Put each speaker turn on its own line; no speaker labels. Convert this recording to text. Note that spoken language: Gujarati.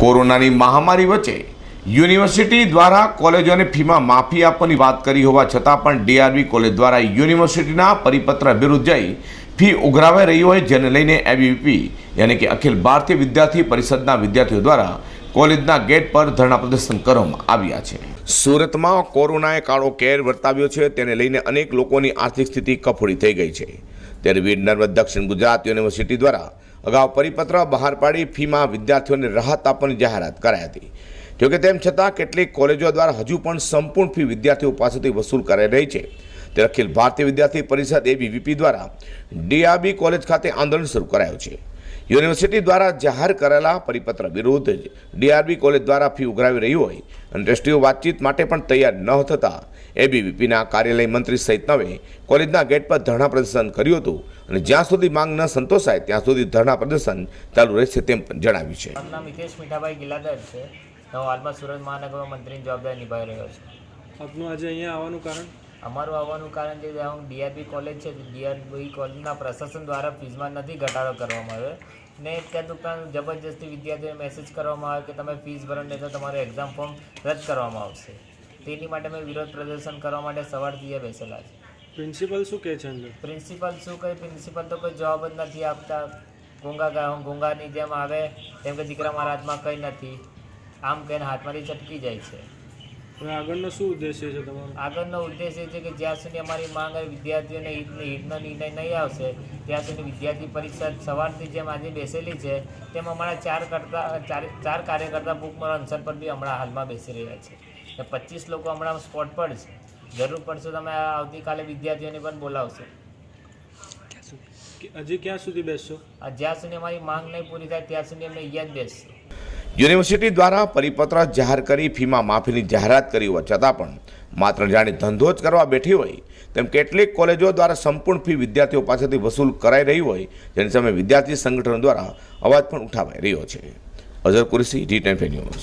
કોરોનાની મહામારી વચ્ચે યુનિવર્સિટી દ્વારા કોલેજોને ફીમાં માફી આપવાની વાત કરી હોવા છતાં પણ ડીઆરબી કોલેજ દ્વારા યુનિવર્સિટીના પરિપત્ર વિરુદ્ધ જઈ ફી ઉઘરાવાઈ રહી હોય જેને લઈને એબીવીપી યાની કે અખિલ ભારતીય વિદ્યાર્થી પરિષદના વિદ્યાર્થીઓ દ્વારા કોલેજના ગેટ પર ધરણા પ્રદર્શન કરવામાં આવ્યા છે. સુરતમાં કોરોનાએ કાળો કેર વર્તાવ્યો છે તેને લઈને અનેક લોકોની આર્થિક સ્થિતિ કફોડી થઈ ગઈ છે. ત્યારે વીર નર્મદ દક્ષિણ ગુજરાત યુનિવર્સિટી દ્વારા અગાઉ પરિપત્ર બહાર પાડી ફીમાં વિદ્યાર્થીઓને રાહત આપવાની જાહેરાત કરાઈ હતી. જોકે તેમ છતાં કેટલીક કોલેજો દ્વારા હજુ પણ સંપૂર્ણ ફી વિદ્યાર્થીઓ પાસેથી વસૂલ કરાઈ રહી છે. તે અખિલ ભારતીય વિદ્યાર્થી પરિષદ એબીવીપી દ્વારા ડીઆરબી કોલેજ ખાતે આંદોલન શરૂ કરાયું છે. યુનિવર્સિટી દ્વારા જાહેર કરેલા પરિપત્ર વિરુદ્ધ જ ડીઆરબી કોલેજ દ્વારા ફી ઉઘરાવી રહી હોય અને ટ્રસ્ટીઓ વાતચીત માટે પણ તૈયાર ન થતાં એબીવીપીના કાર્યાલય મંત્રી સહિત નવે કોલેજના ગેટ પર ધરણા પ્રદર્શન કર્યું હતું અને જ્યાં સુધી માંગ ન સંતોષાય ત્યાં સુધી ધરણા પ્રદર્શન ચાલુ રહેશે તેમ પણ જણાવ્યું છે.
નામ હિતેશ મીઠાભાઈ ગિલાદર છે. હું હાલમાં સુરત મહાનગર મંત્રીની જવાબદારી નિભાવી રહ્યો છું.
આપનું આજે અહીંયા આવવાનું કારણ?
અમારું આવવાનું કારણ છે હું ડીઆરબી કોલેજ છે ડીઆરબી કોલેજના પ્રશાસન દ્વારા ફીઝમાં નથી ઘટાડો કરવામાં આવ્યો. ને ત્યાં ઉપરાંત જબરજસ્તી વિદ્યાર્થીઓને મેસેજ કરવામાં આવે કે તમે ફીસ ભરો નહીં તો તમારું એક્ઝામ ફોર્મ રદ કરવામાં આવશે. તેની માટે મેં વિરોધ પ્રદર્શન કરવા માટે સવારથી બેસેલા છે.
પ્રિન્સિપલ શું કહે છે
પ્રિન્સિપલ શું કહે? પ્રિન્સિપલ તો કોઈ જવાબ જ નથી આપતા. ગુંગા ગુંગાની જેમ આવે તેમ કે દીકરા મારા હાથમાં કંઈ નથી. આમ કહીને હાથમાંથી ચટકી જાય છે.
હવે આગળનો શું ઉદ્દેશ્ય છે તમારો?
આગળનો ઉદ્દેશ્ય છે કે જ્યાં સુધી અમારી માંગ વિદ્યાર્થીઓને હિતને હિતનો નિર્ણય નહીં આવશે ત્યાં સુધી વિદ્યાર્થી પરિષદ સવારથી જેમ આજે બેસેલી છે તેમ અમારા ચાર કરતા ચાર ચાર કાર્યકર્તા બુકમાં અનસર પર બી હમણાં હાલમાં બેસી રહ્યા છે. ને પચીસ લોકો હમણાં સ્પોટ પર છે. જરૂર પડશે તમે આવતીકાલે વિદ્યાર્થીઓને પણ બોલાવશો.
હજી ક્યાં સુધી બેસશો?
જ્યાં સુધી અમારી માંગ નહીં પૂરી થાય ત્યાં સુધી અમે અહીંયા જ બેસશું.
યુનિવર્સિટી દ્વારા પરિપત્ર જાહેર કરી, ફીમાં માફીની જાહેરાત કરી હોવા છતાં પણ માત્ર જાણે ધંધો જ કરવા બેઠી હોય, તેમ કેટલીક કોલેજો દ્વારા સંપૂર્ણ ફી વિદ્યાર્થીઓ પાસેથી વસૂલ કરાઈ રહી હોય, જેની સામે વિદ્યાર્થી સંગઠનો દ્વારા અવાજ પણ ઉઠાવાઈ રહ્યો છે. Azhar Kursi G ten news.